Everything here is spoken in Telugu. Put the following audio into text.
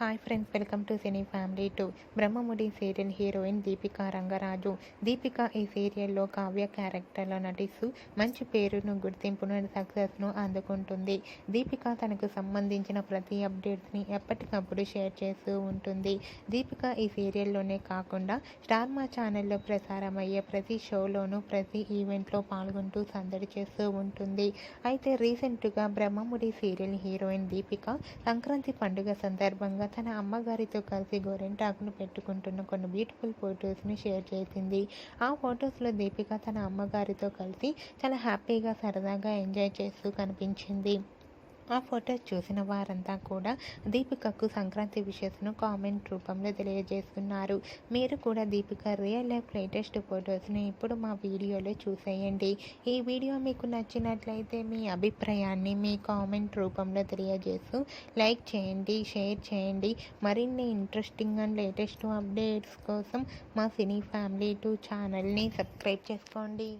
Hi friends welcome to cine family two Brahmamudi serial heroine Deepika Rangaraju Deepika ఈ సీరియల్లో కావ్య క్యారెక్టర్లో నటిస్తూ మంచి పేరును గుర్తింపును సక్సెస్ను అందుకుంటుంది. దీపిక తనకు సంబంధించిన ప్రతి అప్డేట్స్ని ఎప్పటికప్పుడు షేర్ చేస్తూ ఉంటుంది. దీపిక ఈ సీరియల్లోనే కాకుండా స్టార్మా ఛానల్లో ప్రసారమయ్యే ప్రతి షోలోనూ ప్రతి ఈవెంట్లో పాల్గొంటూ సందడి చేస్తూ ఉంటుంది. అయితే రీసెంట్గా బ్రహ్మముడి సీరియల్ హీరోయిన్ దీపిక సంక్రాంతి పండుగ సందర్భంగా తన అమ్మగారితో కలిసి గోరింటాకును పెట్టుకుంటున్న కొన్ని బ్యూటిఫుల్ ఫొటోస్ని షేర్ చేసింది. ఆ ఫొటోస్లో దీపిక తన అమ్మగారితో కలిసి చాలా హ్యాపీగా సరదాగా ఎంజాయ్ చేస్తూ కనిపించింది. ఆ ఫొటోస్ చూసిన వారంతా కూడా దీపికకు సంక్రాంతి విషయస్ను కామెంట్ రూపంలో తెలియజేస్తున్నారు. మీరు కూడా దీపిక రియల్ లైఫ్ లేటెస్ట్ ఫొటోస్ని ఇప్పుడు మా వీడియోలో చూసేయండి. ఈ వీడియో మీకు నచ్చినట్లయితే మీ అభిప్రాయాన్ని మీ కామెంట్ రూపంలో తెలియజేస్తూ లైక్ చేయండి షేర్ చేయండి. మరిన్ని ఇంట్రెస్టింగ్ అండ్ లేటెస్ట్ అప్డేట్స్ కోసం మా సినీ ఫ్యామిలీ టూ ఛానల్ని సబ్స్క్రైబ్ చేసుకోండి.